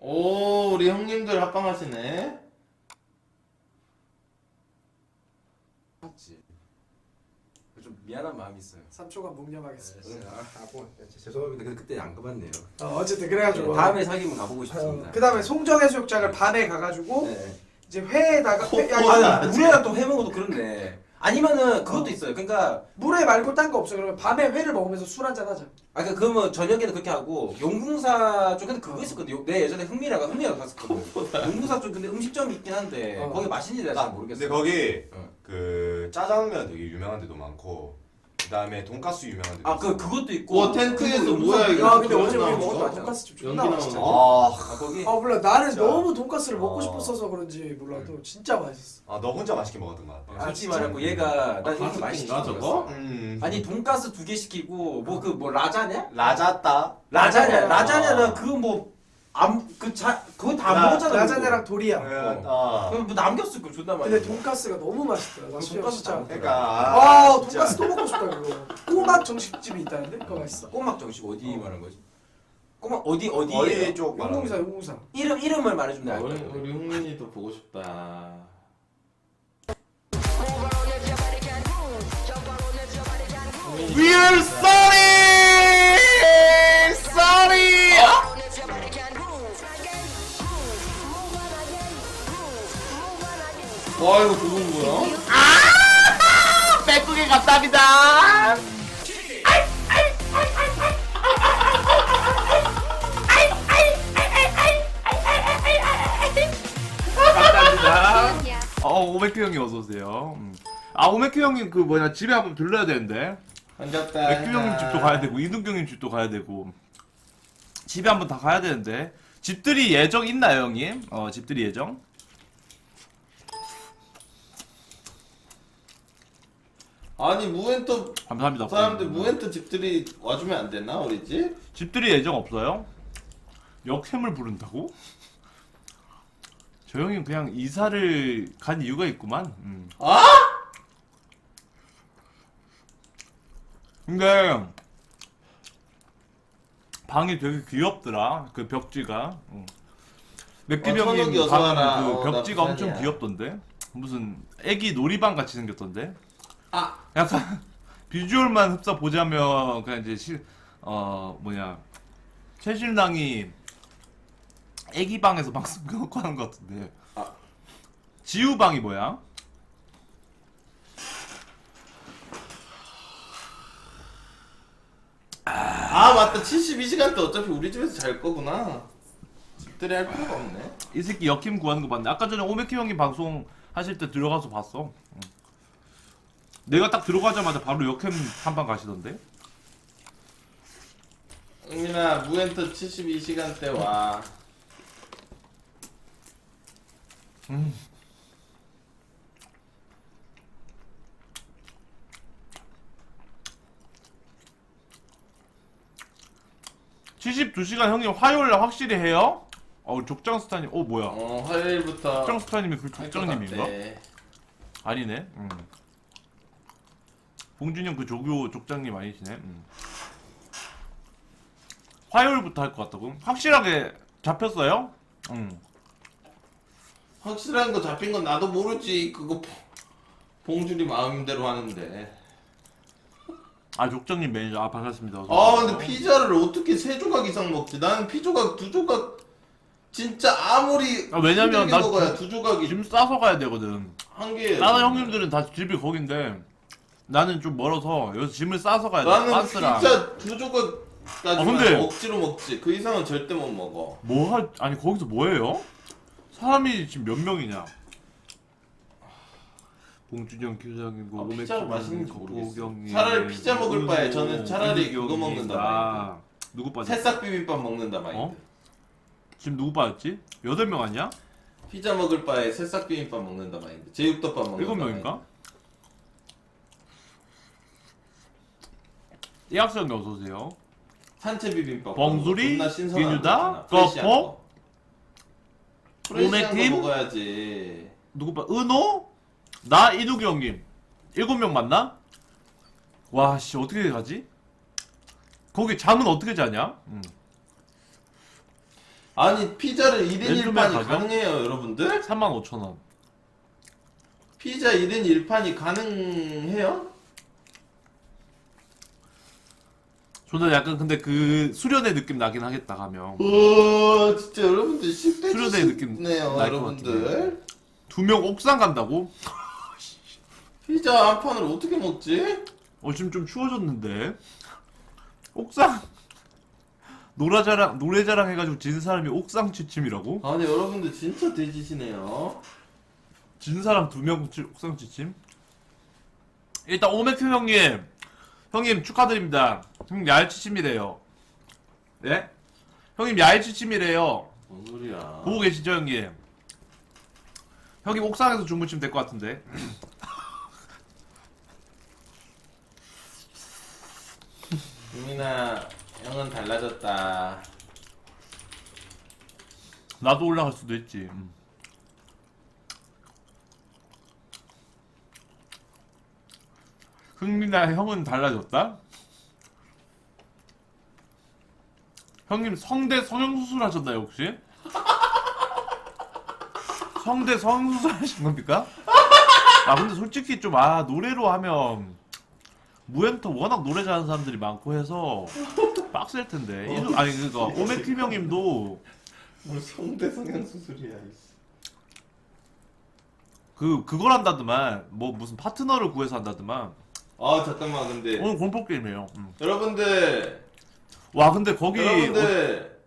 오 우리 형님들 합방하시네 맞지. 좀 미안한 마음이 있어요. 3초간 묵념하겠습니다. 아, 아, 뭐, 죄송합니다. 근데 그때 안 가봤네요. 어, 어쨌든 그래가지고 다음에 사귀면 가보고 싶습니다. 그 다음에 송정해수욕장을 밤에 가가지고 네. 이제 회에다가 회, 아니, 코코넛. 아, 물에다 또 해 먹어도 그런데 아니면은 그것도 있어요. 그러니까 물에 말고 딴 거 없어. 그러면 밤에 회를 먹으면서 술 한잔 하자. 아까 그러니까 그러면 저녁에는 그렇게 하고 용궁사 쪽에는 그거 있었거든 요. 내 예전에 흥미라가 흥미라가 갔었거든. 용궁사 쪽 근데 음식점이 있긴 한데 어. 거기 맛있는지 내가 잘 모르겠어. 근데 거기 어. 그 짜장면 되게 유명한 데도 많고 그 다음에 돈가스 유명한 데도 아그 있어요. 그것도 있고. 와 텐트에서 그리고 뭐야 이거 야 근데 어제 우리 먹었던 거? 돈가스 집 존나 맛있잖아. 거? 아, 아 거기 아 몰라 나는 진짜. 너무 돈가스를 먹고 어. 싶었어서 그런지 몰라도 진짜 맛있어. 아, 너 혼자 맛있게 먹었던 것 같아. 아, 아, 솔직히 진짜? 말하고 얘가 난 이렇게 가스팅인가, 저거? 저거? 음. 아니 돈가스 두 개 시키고 뭐 그 뭐 라자냐? 라자따. 라자냐? 아. 라자냐는 그뭐 암그자 그거 다 라- 먹었잖아. 라자네랑 도리야. 아. 그럼 뭐 남겼을 거 존나 많이. 근데 돈가스가 너무 맛있더라. 나 돈가스 진짜. 다 그러니까 아 아, 돈가스 또 먹고 싶다 그거. 꼬막 정식집이 있다는데 그거 맛있어. 꼬막 정식 어디 말하는 거지? 꼬막 어디 어디? 어디 쪽 말하는 용궁사 거야? 용궁사. 이름 이름을 말해주면 내가 우리, 알거든. 우리 흥민이도 보고 싶다 We're sorry! 와 이거 그건 뭐야? 백국에 감사합니다. 감사합니다. 어 오메큐 형님 어서 오세요. 음. 아 오메큐 형님 그 뭐냐 집에 한번 들러야 되는데 반갑다 맥큐 형님 집도 가야 되고 이동경 님 집도 가야 되고 집에 한번 다 가야 되는데 집들이 예정 있나요 형님? 어 집들이 예정? 아니 무엔터 감사합니다. 사람들 음. 무엔터 집들이 와주면 안 되나 우리 집? 집들이 예정 없어요? 역캠을 부른다고? 저 형님 그냥 이사를 간 이유가 있구만. 음. 아? 근데 방이 되게 귀엽더라. 그 벽지가. 응. 맥김 어, 천욱이 형님 어서 방 와라. 그 어, 벽지가 나 엄청 부산이야. 귀엽던데. 무슨 애기 놀이방 같이 생겼던데. 아 약간 비주얼만 흡사 보자면 그냥 이제 실, 어 뭐냐 최신랑이 애기 방에서 방송 켜놓고 하는 것 같은데. 아. 지우 방이 뭐야? 아 맞다 72시간 때 어차피 우리 집에서 잘 거구나 집들이 할 필요가 없네 이 새끼 역힘 구하는 거 봤네. 아까 전에 오메키 형님 방송 하실 때 들어가서 봤어. 응. 내가 딱 들어가자마자 바로 역캠 한방 가시던데. 흥민아 무엔터 72시간 때와 음. (72시간) 형님 화요일 날 확실히 해요? 어 족장 스타님 어 뭐야 어 화요일부터 족장 스타님이 그 할것 족장님인가? 아니네. 음. 봉준이 형그 조교 족장님 아니시네. 음. 화요일부터 할 것 같다고? 확실하게 잡혔어요? 음. 확실한 거 잡힌 건 나도 모르지 그거 봉- 봉준이 마음대로 하는데 아 족장님 매니저 아 반갑습니다. 어서 아 오세요. 근데 피자를 어떻게 세 조각 이상 먹지 나는 피 조각 두 조각 진짜 아무리 아, 왜냐면 힘들게 나 먹어야 지- 두 조각이 짐 싸서 가야 되거든. 한 개예요 다른 형님들은 다 집이 거긴데 나는 좀 멀어서 여기서 짐을 싸서 가야 돼. 나는. 피자 두 조각까지만 아, 근데- 억지로 먹지 그 이상은 절대 못 먹어 뭐 하, 아니 거기서 뭐해요? 사람이 지금 몇 명이냐? 봉준영 교장님, 아, 오메키 피자가 형님, 맛있는지 모르겠어. 고경님, 차라리 피자 먹을 바에 저는 차라리 이규경님. 그거 먹는다 아, 누구 빠졌어? 새싹 비빔밥 먹는다 마인드 어? 지금 누구 빠졌지? 여덟 명 아니야? 피자 먹을 바에 새싹 비빔밥 먹는다 마인드 제육덮밥 먹는다 일곱 마인드. 명인가? 이학생 어서 오세요. 산채 비빔밥 봉수리, 존나 신선한 비누다, 거잖아. 프레시한 거코, 거. 프레시한 오메킴? 거 먹어야지 누구 빠? 은호? 나 이두기 형님. 일곱 명 맞나? 와, 씨 어떻게 가지? 거기 잠은 어떻게 자냐? 음. 아니 피자를 1인 맨투맨 1판이 가격? 가능해요 여러분들? 3만 5천 원. 피자 1인 1판이 가능해요? 저는 약간 근데 그 수련의 느낌 나긴 하겠다 가면 와 진짜 여러분들 식대 수련의 느낌 네요 날것 여러분들 두 명 옥상 간다고? 피자 한 판을 어떻게 먹지? 어 지금 좀 추워졌는데 옥상 노래자랑 노래자랑 해가지고 진 사람이 옥상 취침이라고? 아니 여러분들 진짜 돼지시네요 진 사람 두 명 옥상 취침? 일단 오메큐 형님 형님 축하드립니다. 형 야외 취침이래요. 네? 형님 야외 취침이래요. 뭔 소리야 보고 계시죠 형님? 형님 옥상에서 주무시면 될 것 같은데. 유민아 형은 달라졌다 나도 올라갈 수도 있지. 음. 흥민아 형은 달라졌다? 형님 성대 성형수술 하셨나요 혹시? 성대 성형수술 하신 겁니까? 아 근데 솔직히 좀 아 노래로 하면 무엔터 워낙 노래 잘하는 사람들이 많고 해서 빡셀 텐데 이도- 아니 그니까 오메킴 형님도 뭐 성대 성형 수술이야 이씨. 그 그걸 한다더만 뭐 무슨 파트너를 구해서 한다더만 아 잠깐만 근데 오늘 공포 게임이에요. 음. 여러분들 와 근데 거기 여러분들